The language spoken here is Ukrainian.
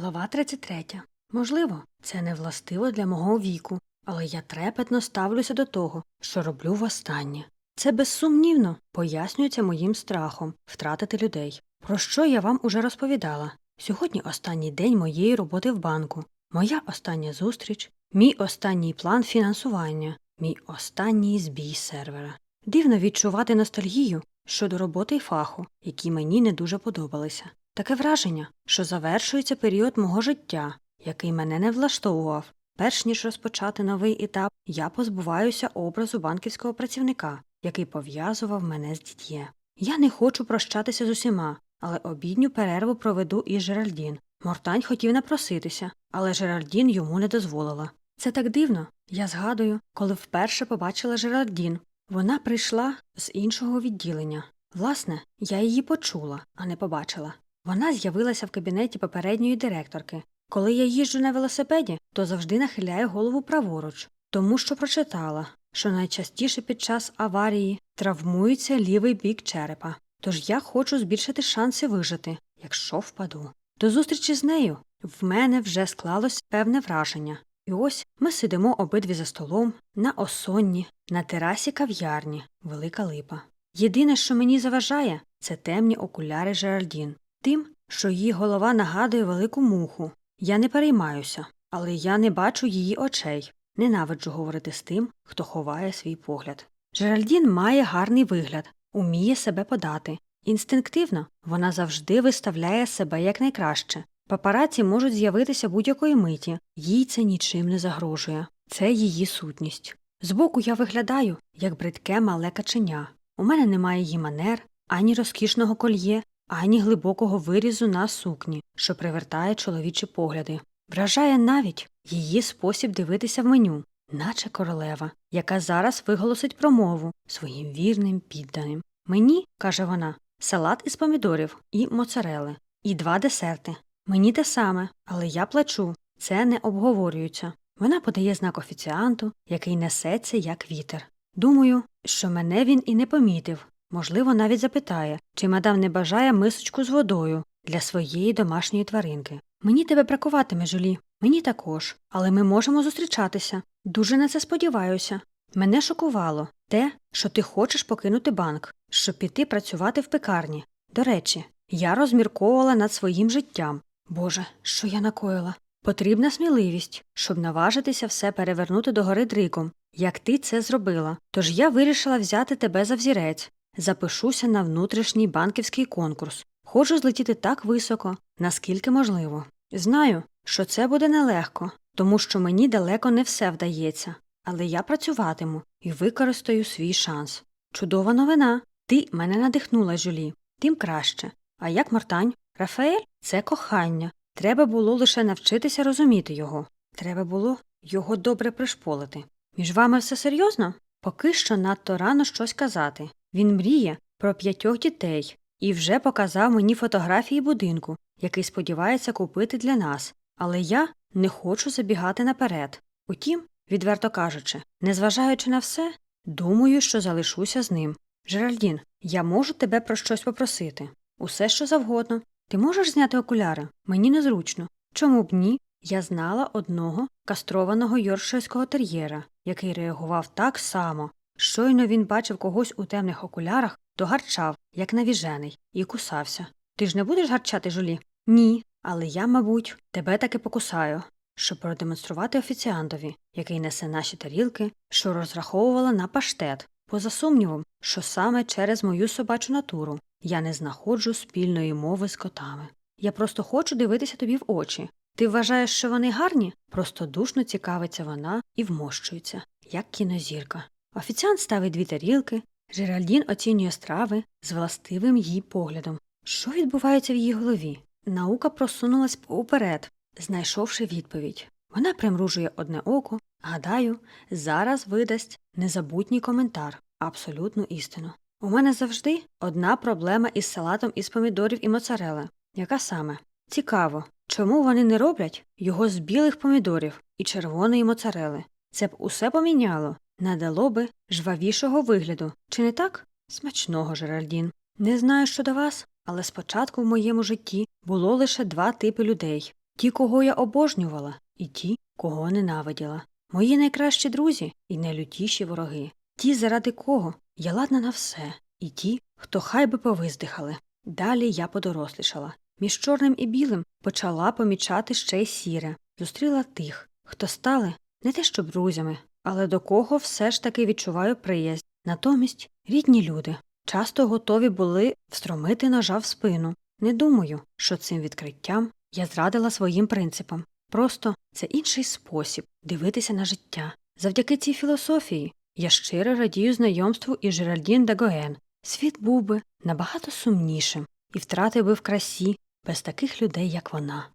Глава 33. Можливо, це не властиво для мого віку, але я трепетно ставлюся до того, що роблю востаннє. Це безсумнівно пояснюється моїм страхом втратити людей. Про що я вам уже розповідала? Сьогодні останній день моєї роботи в банку, моя остання зустріч, мій останній план фінансування, мій останній збій сервера. Дивно відчувати ностальгію щодо роботи й фаху, які мені не дуже подобалися. Таке враження, що завершується період мого життя, який мене не влаштовував. Перш ніж розпочати новий етап, я позбуваюся образу банківського працівника, який пов'язував мене з дітьє. Я не хочу прощатися з усіма, але обідню перерву проведу із Жеральдін. Мортань хотів напроситися, але Жеральдін йому не дозволила. Це так дивно. Я згадую, коли вперше побачила Жеральдін. Вона прийшла з іншого відділення. Власне, я її почула, а не побачила. Вона з'явилася в кабінеті попередньої директорки. Коли я їжджу на велосипеді, то завжди нахиляю голову праворуч, тому що прочитала, що найчастіше під час аварії травмується лівий бік черепа. Тож я хочу збільшити шанси вижити, якщо впаду. До зустрічі з нею в мене вже склалось певне враження. І ось ми сидимо обидві за столом, на осонні, на терасі кав'ярні, велика липа. Єдине, що мені заважає, це темні окуляри Жеральдін. Тим, що її голова нагадує велику муху. Я не переймаюся, але я не бачу її очей. Ненавиджу говорити з тим, хто ховає свій погляд. Жеральдін має гарний вигляд, уміє себе подати. Інстинктивно вона завжди виставляє себе якнайкраще. Папараці можуть з'явитися будь-якої миті, їй це нічим не загрожує. Це її сутність. Збоку я виглядаю, як бридке мале каченя. У мене немає її манер, ані розкішного кольє, ані глибокого вирізу на сукні, що привертає чоловічі погляди. Вражає навіть її спосіб дивитися в меню, наче королева, яка зараз виголосить промову своїм вірним підданим. Мені, каже вона, салат із помідорів і моцарели, і два десерти. Мені те саме, але я плачу, це не обговорюється. Вона подає знак офіціанту, який несеться, як вітер. Думаю, що мене він і не помітив. Можливо, навіть запитає, чи мадам не бажає мисочку з водою для своєї домашньої тваринки. Мені тебе бракуватиме, Жулі. Мені також, але ми можемо зустрічатися. Дуже на це сподіваюся. Мене шокувало те, що ти хочеш покинути банк, щоб піти працювати в пекарні. До речі, я розмірковувала над своїм життям. Боже, що я накоїла? Потрібна сміливість, щоб наважитися все перевернути догори дриком, як ти це зробила. Тож я вирішила взяти тебе за взірець, запишуся на внутрішній банківський конкурс. Хочу злетіти так високо, наскільки можливо. Знаю, що це буде нелегко, тому що мені далеко не все вдається, але я працюватиму і використаю свій шанс. Чудова новина. Ти мене надихнула, Жюлі. Тим краще. А як Мортань? Рафаель це кохання. Треба було лише навчитися розуміти його. Треба було його добре пришполити. Між вами все серйозно? Поки що надто рано щось казати. Він мріє про п'ятьох дітей і вже показав мені фотографії будинку, який сподівається купити для нас. Але я не хочу забігати наперед. Утім, відверто кажучи, незважаючи на все, думаю, що залишуся з ним. Жеральдін, я можу тебе про щось попросити. Усе що завгодно. Ти можеш зняти окуляри? Мені незручно. Чому б ні? Я знала одного кастрованого йорширського тер'єра, який реагував так само. Щойно він бачив когось у темних окулярах, то гарчав, як навіжений, і кусався. Ти ж не будеш гарчати жулі? Ні. Але я, мабуть, тебе таки покусаю, щоб продемонструвати офіціантові, який несе наші тарілки, що розраховувала на паштет, поза сумнівом, що саме через мою собачу натуру я не знаходжу спільної мови з котами. Я просто хочу дивитися тобі в очі. Ти вважаєш, що вони гарні? Простодушно цікавиться вона і вмощується, як кінозірка. Офіціант ставить дві тарілки, Жеральдін оцінює страви з властивим їй поглядом. Що відбувається в її голові? Наука просунулась уперед, знайшовши відповідь. Вона примружує одне око, гадаю, зараз видасть незабутній коментар, абсолютну істину. У мене завжди одна проблема із салатом із помідорів і моцарели. Яка саме? Цікаво, чому вони не роблять його з білих помідорів і червоної моцарели? Це б усе поміняло, надало би жвавішого вигляду, чи не так? Смачного, Жеральдін. Не знаю, що до вас, але спочатку в моєму житті було лише два типи людей ті, кого я обожнювала, і ті, кого ненавиділа. Мої найкращі друзі і найлютіші вороги. Ті, заради кого я ладна на все, і ті, хто хай би повиздихали. Далі я подорослішала. Між чорним і білим почала помічати ще й сіре, зустріла тих, хто стали не те що друзями, але до кого все ж таки відчуваю приязнь. Натомість рідні люди часто готові були встромити ножа в спину. Не думаю, що цим відкриттям я зрадила своїм принципам. Просто це інший спосіб дивитися на життя. Завдяки цій філософії я щиро радію знайомству із Жеральдін Дагоен. Світ був би набагато сумнішим і втратив би в красі без таких людей, як вона.